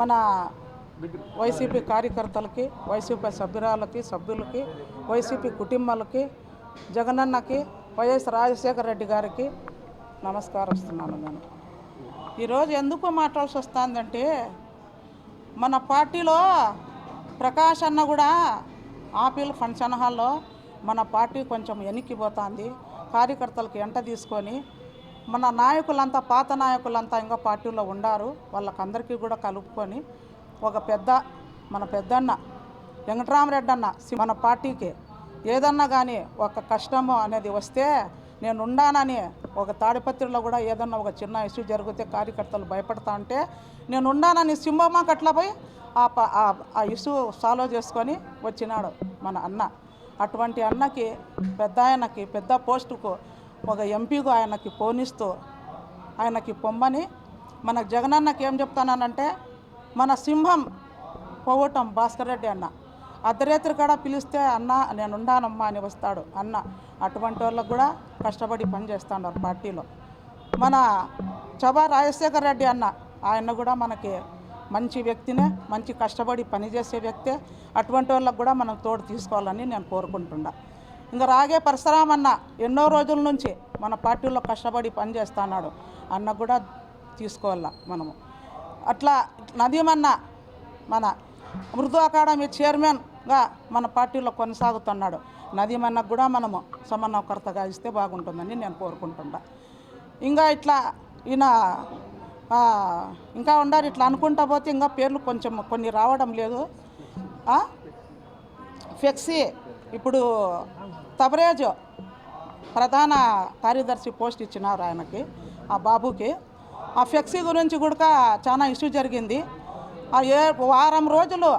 మన వైసీపీ కార్యకర్తలకి వైసీపీ సభ్యురాలకి సభ్యులకి వైసీపీ కుటుంబాలకి జగనన్నకి వైఎస్ రాజశేఖర రెడ్డి గారికి నమస్కారిస్తున్నాను నేను. ఈరోజు ఎందుకు మాట్లాడాల్సి వస్తుందంటే మన పార్టీలో ప్రకాష్ అన్న కూడా ఆపిల్ ఫంక్షన్ హాల్లో మన పార్టీ కొంచెం వెనక్కిపోతుంది కార్యకర్తలకు ఎంట తీసుకొని మన నాయకులంతా పాత నాయకులంతా ఇంకా పార్టీలో ఉండారు. వాళ్ళకందరికీ కూడా కలుపుకొని ఒక పెద్ద మన పెద్దన్న వెంకటరామరెడ్డి అన్న సి- మన పార్టీకి ఏదన్నా కానీ ఒక కష్టము అనేది వస్తే నేను ఉండానని ఒక తాడిపత్రిలో కూడా ఏదన్నా ఒక చిన్న ఇష్యూ జరిగితే కార్యకర్తలు భయపడతా ఉంటే నేను ఉండానని సింహమాకట్ల పోయి ఆ ప- ఆ- ఆ ఇష్యూ సాల్వ్ చేసుకొని వచ్చినాడు మన అన్న. అటువంటి అన్నకి పెద్ద ఆయనకి పెద్ద పోస్టుకు ఒక ఎంపీగా ఆయనకి పోనిస్తూ ఆయనకి పొమ్మని మన జగనన్నకి ఏం చెప్తానంటే మన సింహం పోవటం భాస్కర్ రెడ్డి అన్న. అర్ధరాత్రి కూడా పిలిస్తే అన్న నేను ఉండానమ్మా అని వస్తాడు అన్న. అటువంటి వాళ్ళకు కూడా కష్టపడి పనిచేస్తున్నారు పార్టీలో. మన చబా రాజశేఖర్ రెడ్డి అన్న ఆయన కూడా మనకి మంచి వ్యక్తినే మంచి కష్టపడి పనిచేసే వ్యక్తే. అటువంటి వాళ్ళకు కూడా మనం తోడు తీసుకోవాలని నేను కోరుకుంటున్నాను ఇంకా రాగే పరశురామన్న ఎన్నో రోజుల నుంచి మన పార్టీలో కష్టపడి పనిచేస్తున్నాడు. అన్న కూడా తీసుకోవాల మనము. అట్లా నదీమన్న మన మృదు అకాడమీ చైర్మన్గా మన పార్టీలో కొనసాగుతున్నాడు. నదీమన్నకు కూడా మనము సమన్వకర్తగా ఇస్తే బాగుంటుందని నేను కోరుకుంటున్నా. ఇంకా ఇట్లా ఈయన ఇంకా ఉండాలి ఇట్లా అనుకుంటా పోతే ఇంకా పేర్లు కొంచెం కొన్ని రావడం లేదు. ఫ్లెక్సీ ఇప్పుడు తబరేజ్ ప్రధాన కార్యదర్శి పోస్ట్ ఇచ్చినారు ఆయనకి ఆ బాబుకి. ఆ ఫ్లెక్సీ గురించి కూడా చాలా ఇష్యూ జరిగింది. ఆ ఏ వారం రోజులు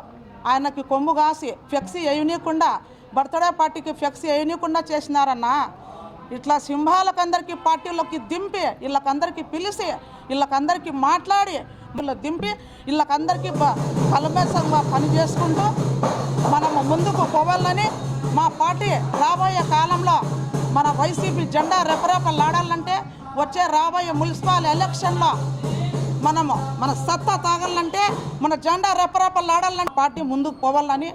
ఆయనకి కొమ్ము కాసి ఫ్లెక్సీ వేయనీయకుండా బర్త్డే పార్టీకి ఫ్లెక్సీ వేయనీయకుండా చేసినారన్న. ఇట్లా సింహాలకందరికీ పార్టీలోకి దింపి వీళ్ళకందరికీ పిలిచి వీళ్ళకందరికీ మాట్లాడి వీళ్ళు దింపి వీళ్ళకందరికీ బ- బలమేసంగా పని చేసుకుంటూ మనము ముందుకు పోవాలని మా పార్టీ రాబోయే కాలంలో మన వైసీపీ జెండా రెపరెపలాడాలంటే వచ్చే రాబోయే మున్సిపల్ ఎలక్షన్లో మనము మన సత్తా తాగాలంటే మన జెండా రెపరెపలాడాలంటే పార్టీ ముందుకు పోవాలని